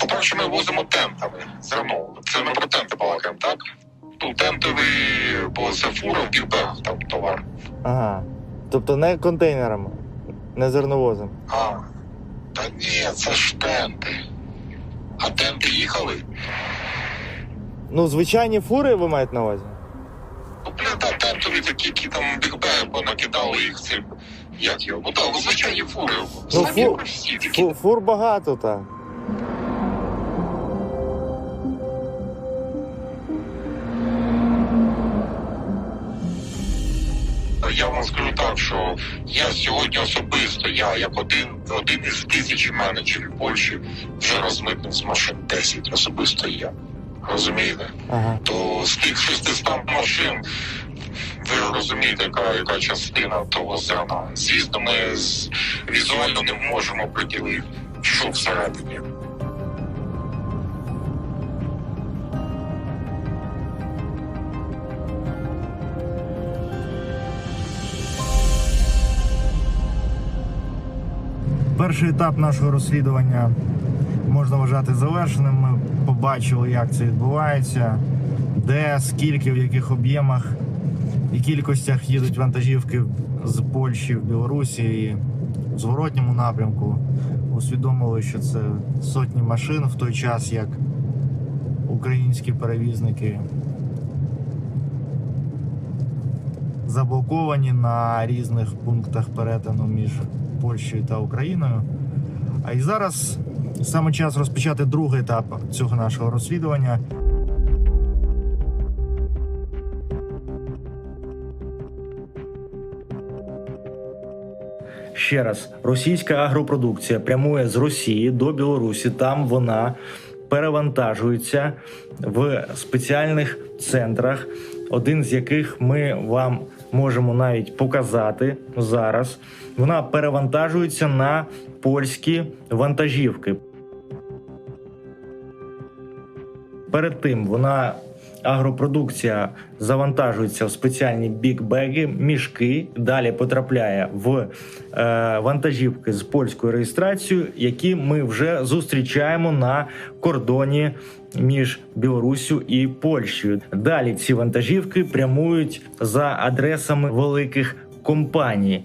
Коротше, ми возимо тентами зерно. Це ми про тенти балакаємо, так? Ну, тентовий, бо це фура в бігбегах там товар. Ага. Тобто не контейнерами, не зерновозом. А, та ні, це ж тенти. А тенти їхали? Ну, звичайні фури ви маєте на увазі? Ну, блін, та тентові такі, які там бігбеги понакидали їх цим. Як його? Ну так, звичайні фури. Ну, Самі фу- всі такі. Фу, фур багато так. Я вам скажу так, що я сьогодні особисто, я як один, один із тисячі менеджерів Польщі вже розмитнив з машин 10, особисто я. Розумієте? Ага. То з тих 600 машин ви розумієте, яка, яка частина того зерна. Звісно, ми з, візуально не можемо приділити, що всередині. Перший етап нашого розслідування можна вважати завершеним. Ми побачили, як це відбувається, де, скільки, в яких об'ємах і кількостях їдуть вантажівки з Польщі в Білорусі і в зворотньому напрямку. Усвідомили, що це сотні машин в той час, як українські перевізники заблоковані на різних пунктах перетину між Польщею та Україною. А і зараз саме час розпочати другий етап цього нашого розслідування. Ще раз, російська агропродукція прямує з Росії до Білорусі. Там вона перевантажується в спеціальних центрах, один з яких ми вам можемо навіть показати зараз. Вона перевантажується на польські вантажівки. Перед тим вона агропродукція завантажується в спеціальні бікбеги, мішки. Далі потрапляє в е, вантажівки з польською реєстрацією, які ми вже зустрічаємо на кордоні між Білоруссю і Польщею. Далі ці вантажівки прямують за адресами великих компаній.